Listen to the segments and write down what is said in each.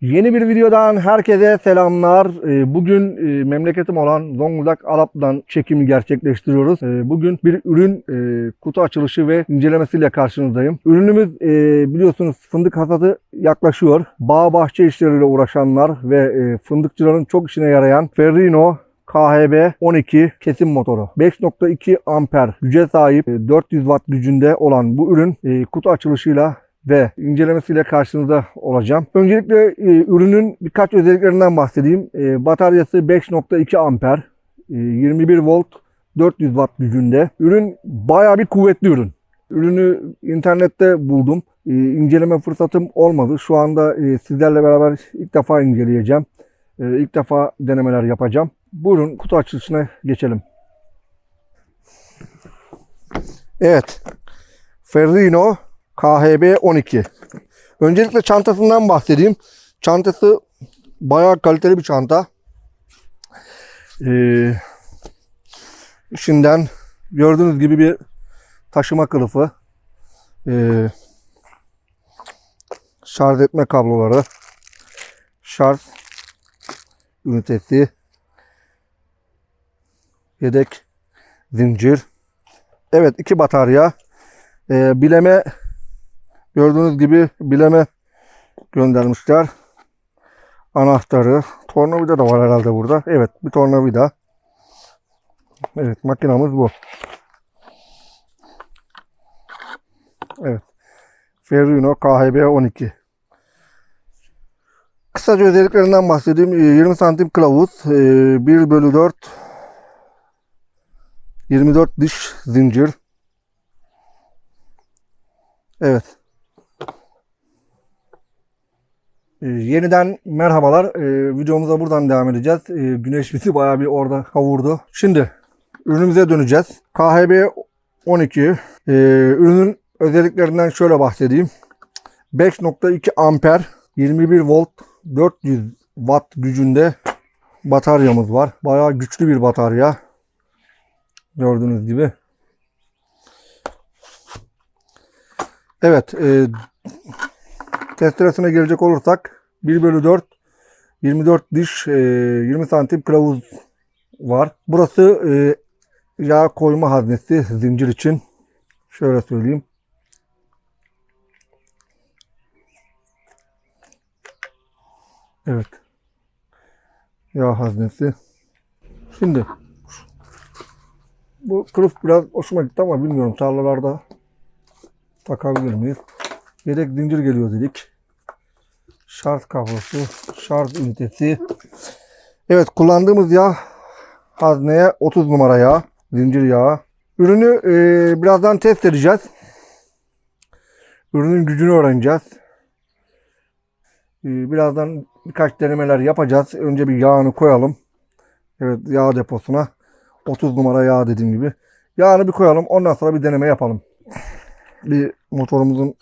Yeni bir videodan herkese selamlar. Ee, Bugün e, memleketim olan Zonguldak Alap'tan çekimi gerçekleştiriyoruz. Ee, Bugün bir ürün e, kutu açılışı ve incelemesiyle karşınızdayım. Ürünümüz e, biliyorsunuz fındık hasadı yaklaşıyor. Bağ bahçe işleriyle uğraşanlar ve fındıkçıların çok işine yarayan Ferrino KHB 12 kesim motoru. 5.2 amper güce sahip e, 400 watt gücünde olan bu ürün kutu açılışıyla ve incelemesiyle karşınızda olacağım. Öncelikle e, ürünün birkaç özelliklerinden bahsedeyim. E, bataryası 5.2 amper, e, 21 volt, 400 watt gücünde. Ürün bayağı bir kuvvetli ürün. Ürünü internette buldum. E, inceleme fırsatım olmadı. Şu anda e, sizlerle beraber ilk defa inceleyeceğim. E, ilk defa denemeler yapacağım. Buyurun kutu açılışına geçelim. Evet. Ferrino KHB 12. Öncelikle çantasından bahsedeyim. Çantası bayağı kaliteli bir çanta. Ee, içinden gördüğünüz gibi bir taşıma kılıfı. Ee, şarj etme kabloları. Şarj ünitesi. Yedek zincir. Evet iki batarya. Ee, bileme Gördüğünüz gibi bileme göndermişler. Anahtarı. Tornavida da var herhalde burada. Evet bir tornavida. Evet makinamız bu. Evet. Ferrino KHB 12. Kısaca özelliklerinden bahsedeyim. Ee, 20 santim kılavuz. ee, 1 bölü 4 24 diş zincir. Evet. Ee, yeniden merhabalar. Ee, videomuza buradan devam edeceğiz. Ee, güneş bizi bayağı bir orada kavurdu. Şimdi ürünümüze döneceğiz. KHB 12. Ee, ürünün özelliklerinden şöyle bahsedeyim. 5.2 amper 21 volt 400 watt gücünde bataryamız var. Bayağı güçlü bir batarya. Gördüğünüz gibi. Evet. E, testeresine gelecek olursak 1 bölü 4 24 diş e, 20 santim kılavuz var. Burası e, yağ koyma haznesi zincir için. Şöyle söyleyeyim. Evet. Yağ haznesi. Şimdi bu kılıf biraz hoşuma gitti ama bilmiyorum tarlalarda takabilir miyiz? Yedek zincir geliyor dedik. Şarj kablosu, şarj ünitesi. Evet kullandığımız yağ hazneye 30 numara yağ, zincir yağı. Ürünü e, birazdan test edeceğiz. Ürünün gücünü öğreneceğiz. E, birazdan birkaç denemeler yapacağız. Önce bir yağını koyalım. Evet yağ deposuna 30 numara yağ dediğim gibi. Yağını bir koyalım. Ondan sonra bir deneme yapalım. Bir motorumuzun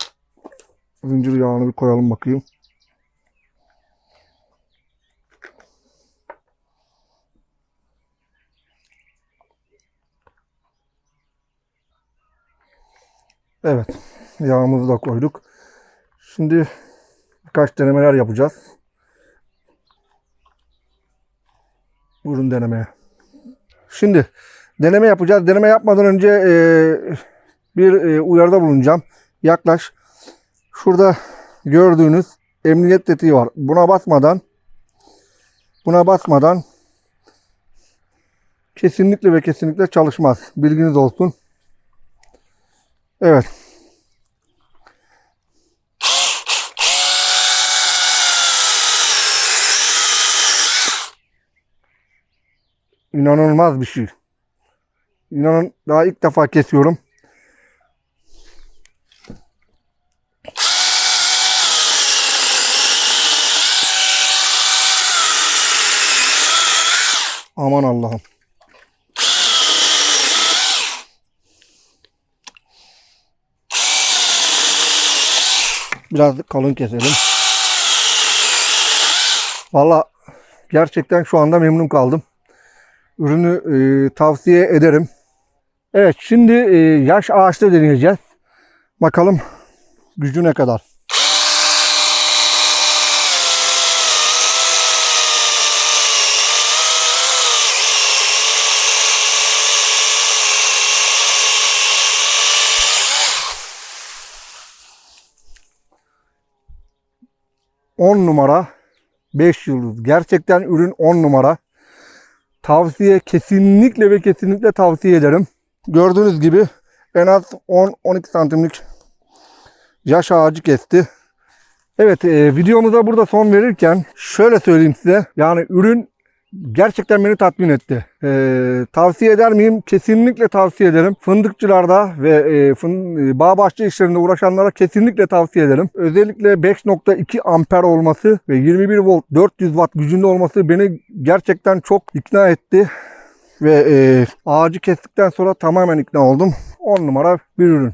zincir yağını bir koyalım bakayım. Evet. Yağımızı da koyduk. Şimdi birkaç denemeler yapacağız. Buyurun denemeye. Şimdi deneme yapacağız. Deneme yapmadan önce e, bir e, uyarıda bulunacağım. Yaklaş. Şurada gördüğünüz emniyet tetiği var. Buna basmadan buna basmadan kesinlikle ve kesinlikle çalışmaz. Bilginiz olsun. Evet. İnanılmaz bir şey. İnanın daha ilk defa kesiyorum. Aman Allah'ım. Biraz kalın keselim. Valla gerçekten şu anda memnun kaldım. Ürünü e, tavsiye ederim. Evet şimdi e, yaş ağaçta deneyeceğiz. Bakalım gücü ne kadar. 10 numara 5 yıldız. Gerçekten ürün 10 numara. Tavsiye kesinlikle ve kesinlikle tavsiye ederim. Gördüğünüz gibi en az 10-12 santimlik yaş ağacı kesti. Evet e, videomuza burada son verirken şöyle söyleyeyim size. Yani ürün gerçekten beni tatmin etti. E, tavsiye eder miyim? Kesinlikle tavsiye ederim. Fındıkçılarda ve e, fın, e, bağ bahçe işlerinde uğraşanlara kesinlikle tavsiye ederim. Özellikle 5.2 amper olması ve 21 volt 400 watt gücünde olması beni gerçekten çok ikna etti. Ve e, ağacı kestikten sonra tamamen ikna oldum. 10 numara bir ürün.